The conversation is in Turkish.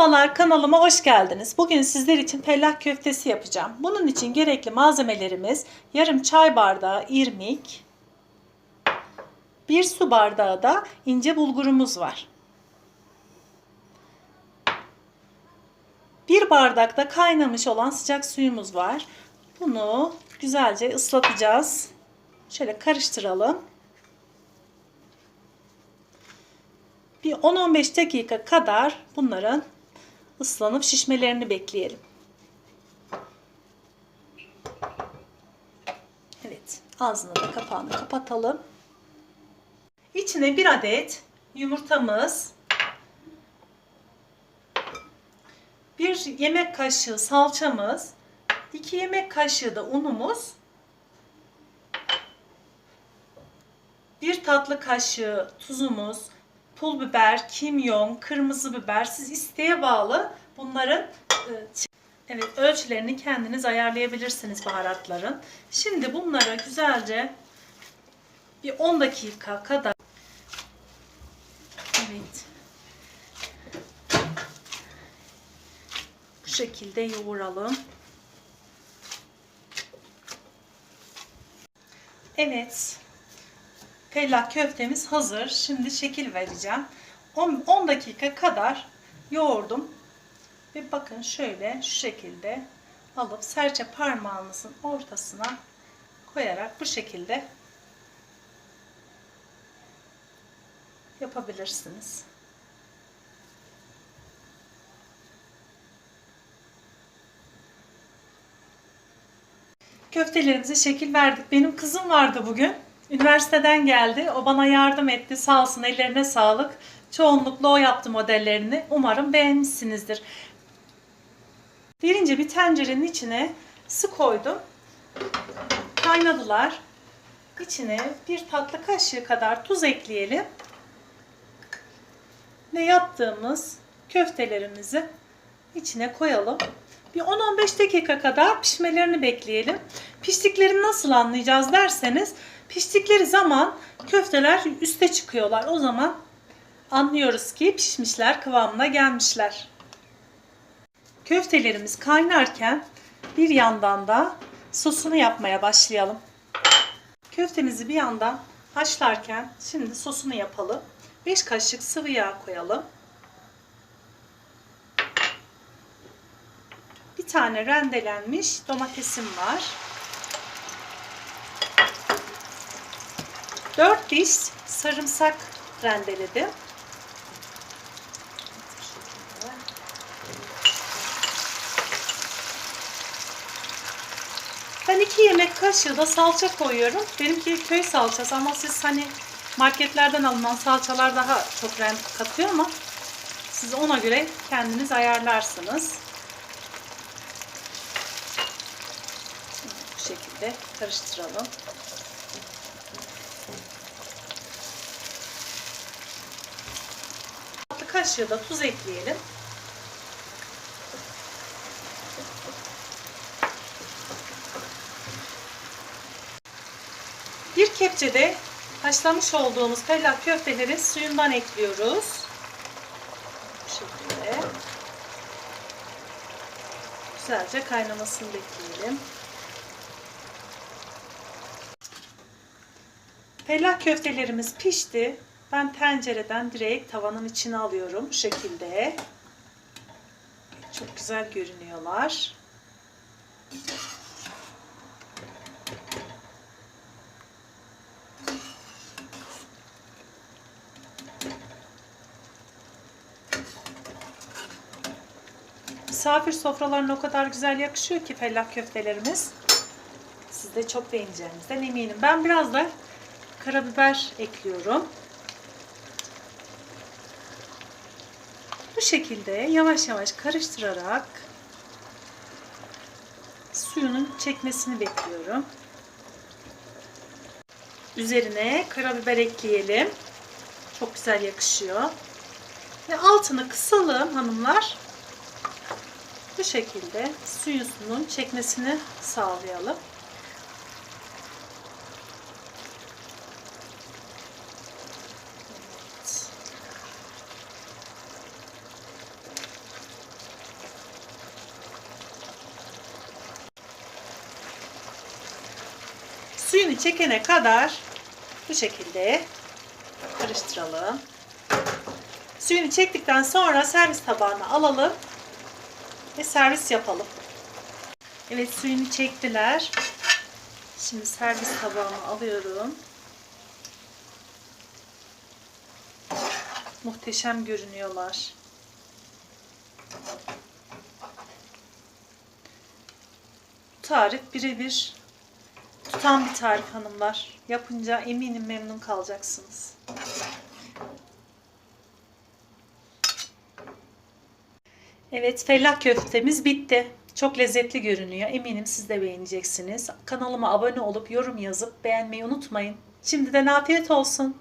Merhabalar kanalıma hoş geldiniz. Bugün sizler için fellah köftesi yapacağım. Bunun için gerekli malzemelerimiz yarım çay bardağı irmik, bir su bardağı da ince bulgurumuz var. Bir bardak da kaynamış olan sıcak suyumuz var. Bunu güzelce ıslatacağız. Şöyle karıştıralım. Bir 10-15 dakika kadar bunların ıslanıp şişmelerini bekleyelim. Evet, ağzını da kapağını kapatalım. İçine bir adet yumurtamız, bir yemek kaşığı salçamız, iki yemek kaşığı da unumuz, bir tatlı kaşığı tuzumuz, pul biber, kimyon, kırmızı biber siz isteğe bağlı bunların e, evet ölçülerini kendiniz ayarlayabilirsiniz baharatların. Şimdi bunları güzelce bir 10 dakika kadar Evet. Bu şekilde yoğuralım. Evet. Fellah köftemiz hazır. Şimdi şekil vereceğim. 10, 10 dakika kadar yoğurdum. Ve bakın şöyle şu şekilde alıp serçe parmağınızın ortasına koyarak bu şekilde yapabilirsiniz. Köftelerimize şekil verdik. Benim kızım vardı bugün. Üniversiteden geldi. O bana yardım etti. Sağ olsun ellerine sağlık. Çoğunlukla o yaptı modellerini. Umarım beğenmişsinizdir. Derince bir tencerenin içine su koydum. Kaynadılar. İçine bir tatlı kaşığı kadar tuz ekleyelim. Ve yaptığımız köftelerimizi içine koyalım. Bir 10-15 dakika kadar pişmelerini bekleyelim. Piştiklerini nasıl anlayacağız derseniz piştikleri zaman köfteler üste çıkıyorlar. O zaman anlıyoruz ki pişmişler, kıvamına gelmişler. Köftelerimiz kaynarken bir yandan da sosunu yapmaya başlayalım. Köftemizi bir yandan haşlarken şimdi sosunu yapalım. 5 kaşık sıvı yağ koyalım. Bir tane rendelenmiş domatesim var. 4 diş sarımsak rendeledim. Ben 2 yemek kaşığı da salça koyuyorum. Benimki köy salçası ama siz hani marketlerden alınan salçalar daha çok renk katıyor ama siz ona göre kendiniz ayarlarsınız. Bu şekilde karıştıralım. Kaşığı da tuz ekleyelim. Bir kepçede haşlamış olduğumuz fellah köfteleri suyundan ekliyoruz. Bu şekilde. Güzelce kaynamasını bekleyelim. Fellah köftelerimiz pişti. Ben tencereden direkt tavanın içine alıyorum bu şekilde. Çok güzel görünüyorlar. Misafir sofralarına o kadar güzel yakışıyor ki fellah köftelerimiz. Siz de çok beğeneceğinizden eminim. Ben biraz da karabiber ekliyorum. Bu şekilde yavaş yavaş karıştırarak suyunun çekmesini bekliyorum. Üzerine karabiber ekleyelim. Çok güzel yakışıyor. Ve altını kısalım hanımlar. Bu şekilde suyunun çekmesini sağlayalım. Suyunu çekene kadar bu şekilde karıştıralım. Suyunu çektikten sonra servis tabağına alalım ve servis yapalım. Evet suyunu çektiler. Şimdi servis tabağıma alıyorum. Muhteşem görünüyorlar. Tarif birebir tutan bir tarif hanımlar. Yapınca eminim memnun kalacaksınız. Evet, fellah köftemiz bitti. Çok lezzetli görünüyor. Eminim siz de beğeneceksiniz. Kanalıma abone olup yorum yazıp beğenmeyi unutmayın. Şimdiden afiyet olsun.